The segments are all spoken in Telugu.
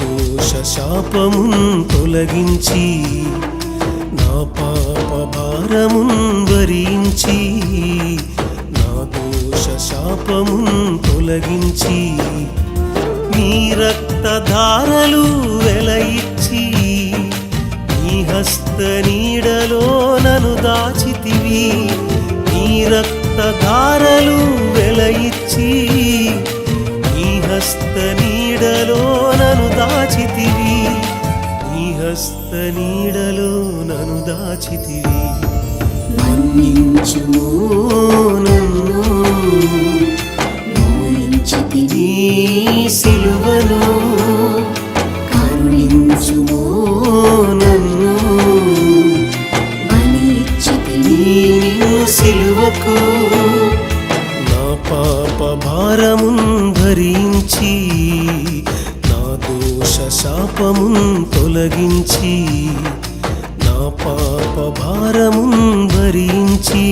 దోష శాపమున్ తొలగించి నా పాప భారమున్ వరించి నా దోష శాపమున్ తొలగించి నీ రక్తధారలు వెలయిచ్చి నీ హస్త నీడలో నను దాచితివి నీ రక్తధారలు వెలయిచ్చి దాచితివి. నీ హస్త నీడలో నను దాచితివి. మన్నించుము నన్ను. మోయించితివి నీ కరుణించుము నన్ను. సిలువకు పాప భారమున్ భరించి నా దోష శాపమున్ తొలగించి నా పాప భారమున్ భరించి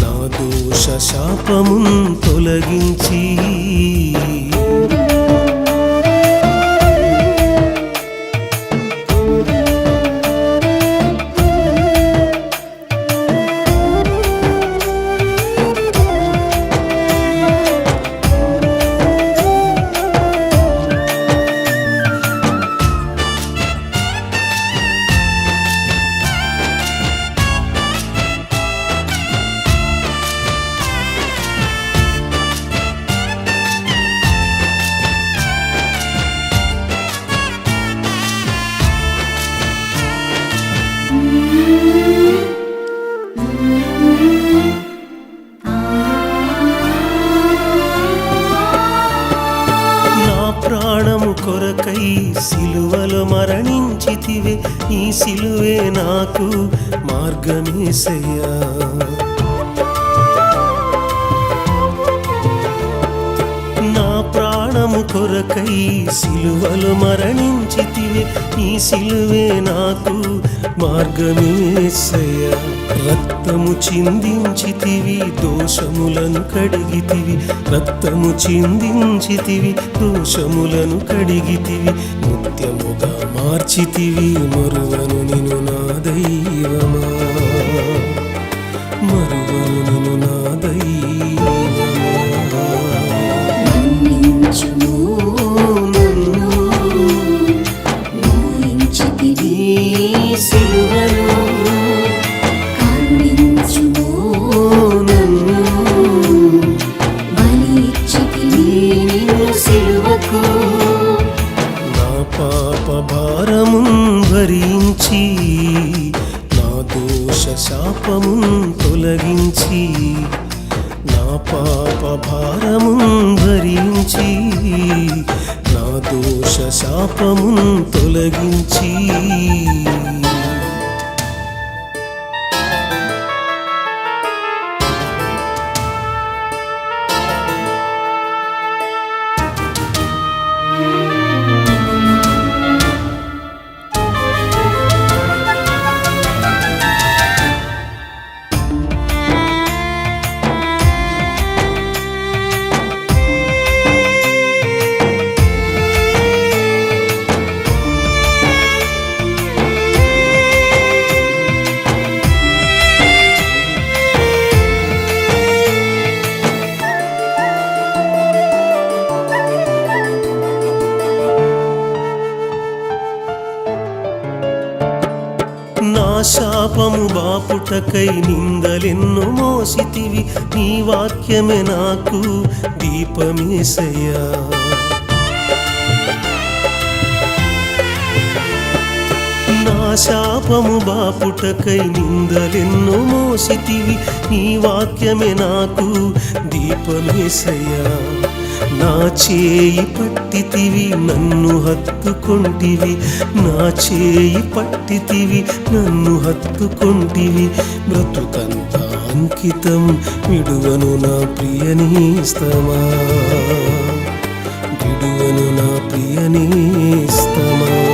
నా దోష శాపమున్ తొలగించి. మరణించితివే ఈ సిలువే నాకు మార్గమేసయ్యా నా ప్రాణము కొరకై సిలువలు మరణించితివే ఈ సిలువే నాకు మార్గమేసయ్యా రక్తము చిందించితివి దోషములను కడిగితివి రక్తము చిందించితివి దోషములను కడిగితివి నిత్యముగా మార్చితివి మరువను నిను నా దైవమా? దోష శాపమున్ తొలగించి నా పాప భారమున్ భరించి నా దోష శాపమున్ తొలగించి. శాపము బాపుటకై నిందలెన్ను మోసితివి. నీ వాక్యమే నాకు దీపమేసయ్యా. నా శాపము బాపుటకై నిందలెన్ను మోసితివి. నీ వాక్యమే నాకు దీపమేసయ్యా. నా చేయి పట్టితివి నన్ను హత్తుకుంటివి. నా చేయి పట్టితివి నన్ను హత్తుకుంటివి. బ్రతుకంతా అంకితం విడువను నా ప్రియనీస్తమా విడువను నా ప్రియనీస్తమా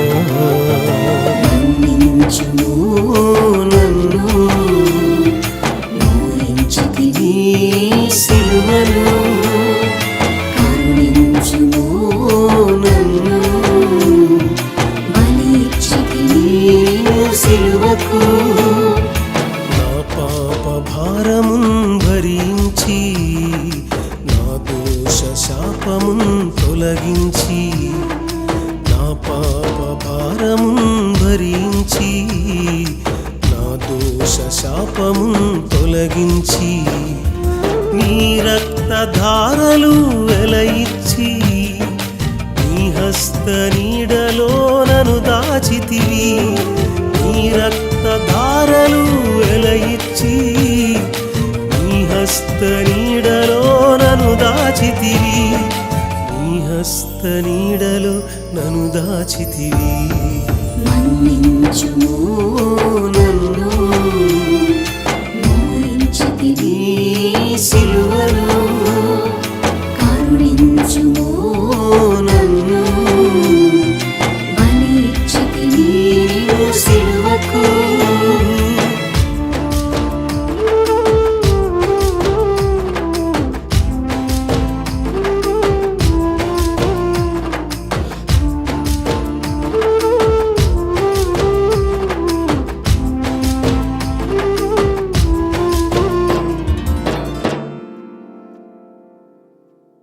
తొలగించి నీ రక్తధారలు వెలయిచ్చి నీ హస్త నీడలో నను దాచితివి నీ రక్తధారలు వెలయిచ్చి నీ హస్త నీడలో నను దాచితివి నీ హస్త నీడలో నను దాచితివి. మన్నించుము నన్ను సిలువలో